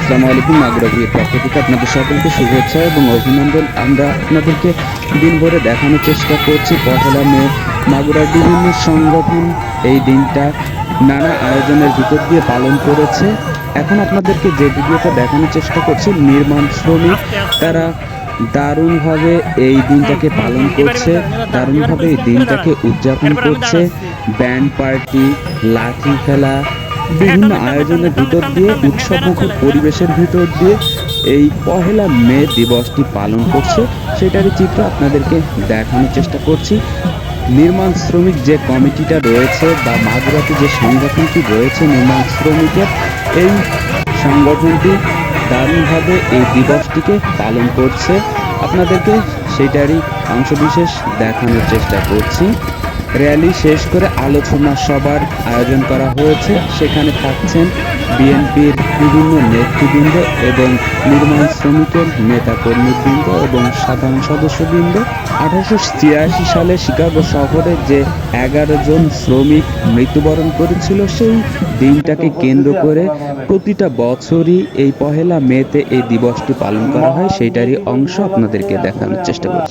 আসসালামু আলাইকুম নাগরাগুলির পক্ষ থেকে আপনাদের সকলকে শুভেচ্ছা এবং অভিনন্দন। আমরা আপনাদেরকে দিনভরে দেখানোর চেষ্টা করছি পহেলা মে মাগুরার বিভিন্ন সংগঠন। এই দিনটা নানা আয়োজনের ভিতর দিয়ে পালন করেছে। এখন আপনাদেরকে যে ভিডিওটা দেখানোর চেষ্টা করছি, নির্মাণ শ্রমিক, তারা দারুণভাবে এই দিনটাকে পালন করছে, দারুণভাবে এই দিনটাকে উদযাপন করছে। ব্যান্ড পার্টি, লাঠি খেলা বিভিন্ন আয়োজনের ভিতর দিয়ে, উৎসবমুখর পরিবেশের ভিতর দিয়ে এই পহেলা মে দিবসটি পালন করছে। সেটারই চিত্র আপনাদেরকে দেখানোর চেষ্টা করছি। নির্মাণ শ্রমিক যে কমিটিটা রয়েছে বা মাগুরাতে যে সংগঠনটি রয়েছে নির্মাণ শ্রমিকের, এই সংগঠনটি দারুণভাবে এই দিবসটিকে পালন করছে। আপনাদেরকে সেটারই অংশবিশেষ দেখানোর চেষ্টা করছি। র্যালি শেষ করে আলোচনা সভার আয়োজন করা হয়েছে। সেখানে থাকছেন বিএনপির বিভিন্ন নেতৃবৃন্দ এবং নির্মাণ শ্রমিকের নেতা কর্মীবৃন্দ এবং সাধারণ সদস্যবৃন্দ। আঠারোশো ছিয়াশি সালে শিকাগো শহরে যে এগারো জন শ্রমিক মৃত্যুবরণ করেছিল, সেই দিনটাকে কেন্দ্র করে প্রতিটা বছরই এই পহেলা মেতে এই দিবসটি পালন করা হয়। সেইটারই অংশ আপনাদেরকে দেখানোর চেষ্টা করছি।